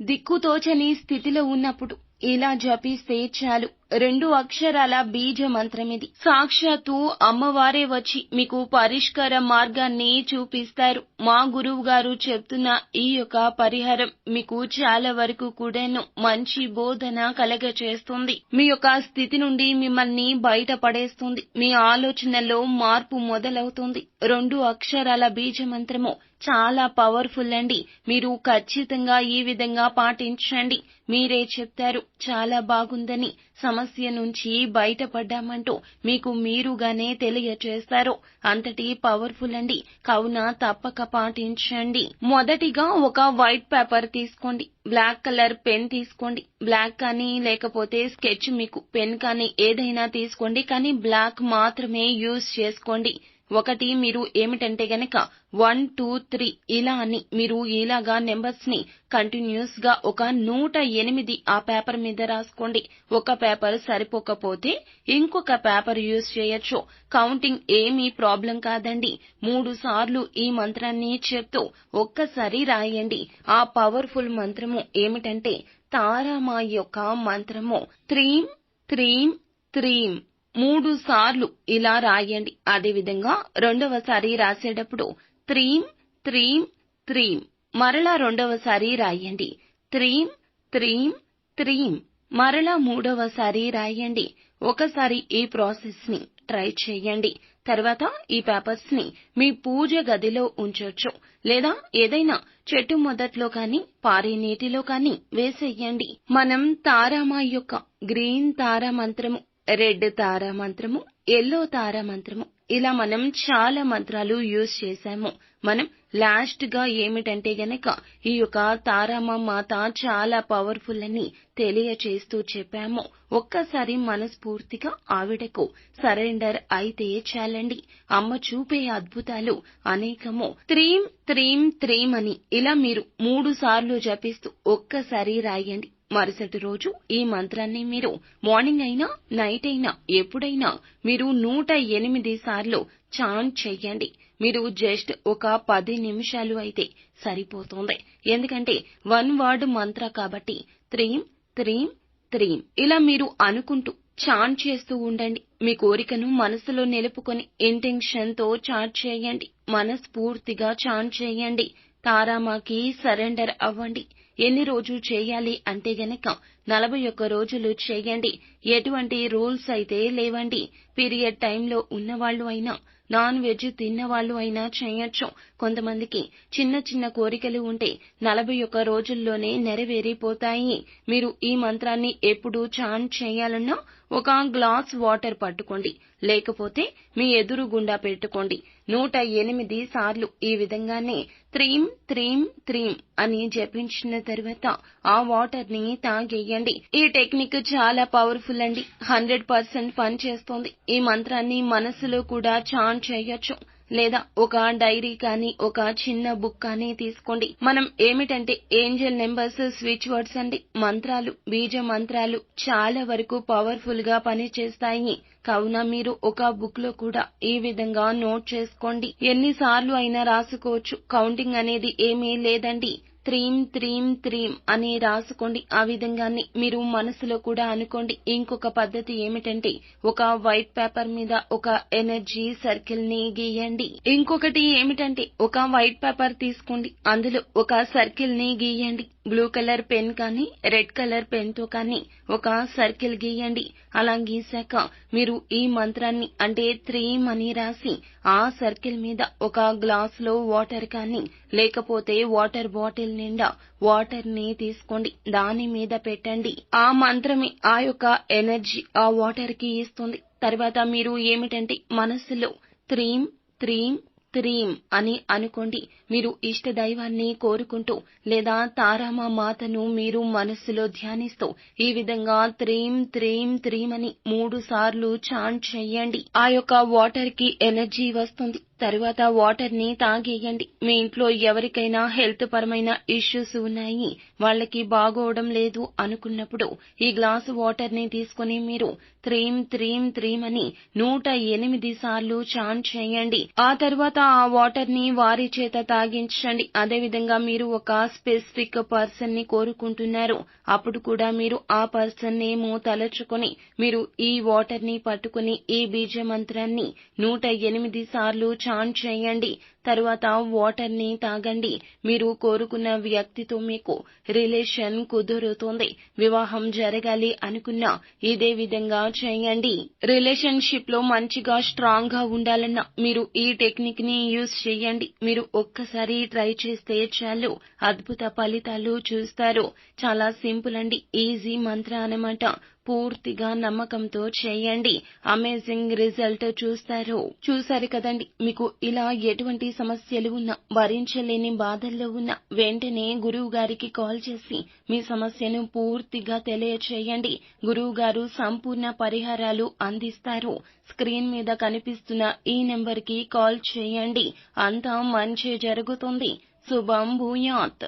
దిక్కుతోచని స్థితిలో ఉన్నప్పుడు ఇలా జపిస్తే చాలు. రెండు అక్షరాల బీజ మంత్రమిది సాక్షాత్తు అమ్మవారే వచ్చి మీకు పరిష్కార మార్గాన్ని చూపిస్తారు. మా గురువు గారు చెప్తున్న ఈ యొక్క పరిహారం మీకు చాలా వరకు కూడాను మంచి బోధన కలగ చేస్తుంది మీ యొక్క స్థితి నుండి మిమ్మల్ని బయట పడేస్తుంది మీ ఆలోచనలో మార్పు మొదలవుతుంది. రెండు అక్షరాల బీజ మంత్రము చాలా పవర్ఫుల్ అండి. మీరు ఖచ్చితంగా ఈ విధంగా పాటించండి. మీరే చెప్తారు చాలా బాగుందని సమస్య నుంచి బయటపడ్డామంటూ మీకు మీరుగానే తెలియచేస్తారు. అంతటి పవర్ఫుల్ అండి. కావున తప్పక పాటించండి. మొదటిగా ఒక వైట్ పేపర్ తీసుకోండి. బ్లాక్ కలర్ పెన్ తీసుకోండి. బ్లాక్ కానీ లేకపోతే స్కెచ్ మీకు పెన్ కానీ ఏదైనా తీసుకోండి. కానీ బ్లాక్ మాత్రమే యూజ్ చేసుకోండి. ఒకటి మీరు ఏమిటంటే గనక వన్ టూ త్రీ ఇలా అని మీరు ఇలాగా నెంబర్స్ని కంటిన్యూస్గా ఒక నూట ఎనిమిది ఆ పేపర్ మీద రాసుకోండి. ఒక పేపర్ సరిపోకపోతే ఇంకొక పేపర్ యూజ్ చేయొచ్చు. కౌంటింగ్ ఏమీ ప్రాబ్లం కాదండి. మూడు సార్లు ఈ మంత్రాన్ని చెప్తూ ఒక్కసారి రాయండి. ఆ పవర్ఫుల్ మంత్రము ఏమిటంటే తారామా యొక్క మంత్రము. త్రీం త్రీం త్రీం. మూడు సార్లు ఇలా రాయండి. అదేవిధంగా రెండవసారి రాసేటప్పుడు త్రీం త్రీం త్రీం. మరలా రెండవసారి రాయండి. త్రీం త్రీం త్రీం. మరలా మూడవసారి రాయండి. ఒకసారి ఈ ప్రాసెస్ని ట్రై చేయండి. తర్వాత ఈ పేపర్స్ని మీ పూజ గదిలో ఉంచొచ్చు. లేదా ఏదైనా చెట్టు మొదట్లో కానీ పారే నీటిలో కానీ వేసేయండి. మనం తారామా యొక్క గ్రీన్ తారా మంత్రము రెడ్ తారా మంత్రము ఎల్లో తారా మంత్రము. ఇలా మనం చాలా మంత్రాలు యూజ్ చేశాము. మనం లాస్ట్గా ఏమిటంటే గనక ఈ యొక్క తారామ మాత చాలా పవర్ఫుల్ అని తెలియచేస్తూ చెప్పాము. ఒక్కసారి మనస్ఫూర్తిగా ఆవిడకు సరెండర్ అయితే చాలండి. అమ్మ చూపే అద్భుతాలు అనేకము. త్రీం త్రీం త్రీం అని ఇలా మీరు మూడు సార్లు జపిస్తూ ఒక్కసారి రాయండి. మరుసటి రోజు ఈ మంత్రాన్ని మీరు మార్నింగ్ అయినా నైట్ అయినా ఎప్పుడైనా మీరు నూట ఎనిమిది సార్లు చాంట్ చేయండి. మీరు జస్ట్ ఒక పది నిమిషాలు అయితే సరిపోతుంది. ఎందుకంటే వన్ వర్డ్ మంత్ర కాబట్టి త్రీం త్రీం త్రీం. ఇలా మీరు అనుకుంటూ చాంట్ చేస్తూ ఉండండి. మీ కోరికను మనసులో నిలుపుకొని ఇంటెన్షన్తో చాట్ చేయండి. మనస్ఫూర్తిగా చాంట్ చేయండి. తారామాకి సరెండర్ అవ్వండి. ఎన్ని రోజు చేయాలి అంటే గనక నలభై ఒక్క రోజులు చేయండి. ఎటువంటి రూల్స్ అయితే లేవండి. పీరియడ్ టైంలో ఉన్నవాళ్ళు అయినా నాన్ వెజ్ తిన్నవాళ్ళు అయినా చేయొచ్చు. కొంతమందికి చిన్న చిన్న కోరికలు ఉంటే నలభై ఒక్క రోజుల్లోనే నెరవేరిపోతాయి. మీరు ఈ మంత్రాన్ని ఎప్పుడు చాన్ చేయాలన్నా ఒక గ్లాస్ వాటర్ పట్టుకోండి. లేకపోతే మీ ఎదురుగుండా పెట్టుకోండి. నూట ఎనిమిది సార్లు ఈ విధంగానే త్రీం త్రీం త్రీం అని జపించిన తర్వాత ఆ వాటర్ని తాగేయండి. ఈ టెక్నిక్ చాలా పవర్ఫుల్ అండి. హండ్రెడ్ పర్సెంట్ పనిచేస్తోంది. ఈ మంత్రాన్ని మనసులో కూడా చాంట్ చేయొచ్చు. లేదా ఒక డైరీ కానీ ఒక చిన్న బుక్ కానీ తీసుకోండి. మనం ఏమిటంటే ఏంజల్ నెంబర్స్ స్విచ్ వర్డ్స్ అండి. మంత్రాలు బీజ మంత్రాలు చాలా వరకు పవర్ఫుల్గా పనిచేస్తాయి. కావున మీరు ఒక బుక్లో కూడా ఈ విధంగా నోట్ చేసుకోండి. ఎన్నిసార్లు అయినా రాసుకోవచ్చు. కౌంటింగ్ అనేది ఏమీ లేదండి. త్రీం త్రీం త్రీం అని రాసుకోండి. ఆ విధంగానే మీరు మనసులో కూడా అనుకోండి. ఇంకొక పద్ధతి ఏమిటంటే ఒక వైట్ పేపర్ మీద ఒక ఎనర్జీ సర్కిల్ని గీయండి. ఇంకొకటి ఏమిటంటే ఒక వైట్ పేపర్ తీసుకోండి. అందులో ఒక సర్కిల్ని గీయండి. బ్లూ కలర్ పెన్ కానీ రెడ్ కలర్ పెన్తో కానీ ఒక సర్కిల్ గీయండి. అలా గీశాక మీరు ఈ మంత్రాన్ని అంటే త్రీం అని రాసి ఆ సర్కిల్ మీద ఒక గ్లాస్లో వాటర్ కానీ లేకపోతే వాటర్ బాటిల్ నిండా వాటర్ని తీసుకోండి. దాని మీద పెట్టండి. ఆ మంత్రమే ఆ యొక్క ఎనర్జీ ఆ వాటర్కి ఇస్తుంది. తర్వాత మీరు ఏమిటంటే మనసులో త్రీం త్రీం త్రీం అని అనుకోండి. మీరు ఇష్ట దైవాన్ని కోరుకుంటూ లేదా తారామ మాతను మీరు మనస్సులో ధ్యానిస్తూ ఈ విధంగా త్రీం త్రీం త్రీం అని మూడు సార్లు చాంట్ చెయ్యండి ఆ యొక్క వాటర్కి ఎనర్జీ వస్తుంది. తరువాత వాటర్ని తాగేయండి. మీ ఇంట్లో ఎవరికైనా హెల్త్ పరమైన ఇష్యూస్ ఉన్నాయి వాళ్ళకి బాగోవడం లేదు అనుకున్నప్పుడు ఈ గ్లాసు వాటర్ని తీసుకుని మీరు త్రీం త్రీం త్రీం అని నూట ఎనిమిది సార్లు చాంట్ చేయండి. ఆ తర్వాత ఆ వాటర్ని వారి చేత తాగించండి. అదేవిధంగా మీరు ఒక స్పెసిఫిక్ పర్సన్ని కోరుకుంటున్నారు. అప్పుడు కూడా మీరు ఆ పర్సన్ నేమో తలచుకొని మీరు ఈ వాటర్ని పట్టుకుని ఈ బీజ మంత్రాన్ని నూట ఎనిమిది సార్లు చాంట్ చేయండి తరువాత వాటర్ని తాగండి. మీరు కోరుకున్న వ్యక్తితో మీకు రిలేషన్ కుదురుతుంది. వివాహం జరగాలి అనుకున్నా ఇదే విధంగా చేయండి. రిలేషన్షిప్లో మంచిగా స్ట్రాంగ్గా ఉండాలన్నా మీరు ఈ టెక్నిక్ని యూజ్ చేయండి. మీరు ఒక్కసారి ట్రై చేస్తే చాలు. అద్భుత ఫలితాలు చూస్తారు. చాలా సింపుల్ అండి. ఈజీ మంత్ర అనమాట పూర్తిగా నమ్మకంతో చేయండి. అమేజింగ్ రిజల్ట్ చూస్తారు. చూసారు కదండి మీకు ఇలా ఎటువంటి సమస్యలు ఉన్న భరించలేని బాధల్లో ఉన్న వెంటనే గురువు గారికి కాల్ చేసి మీ సమస్యను పూర్తిగా తెలియచేయండి. గురువు గారు సంపూర్ణ పరిహారాలు అందిస్తారు. స్క్రీన్ మీద కనిపిస్తున్న ఈ నెంబర్కి కాల్ చేయండి. అంతా మంచి జరుగుతుంది. శుభం భూయాత్.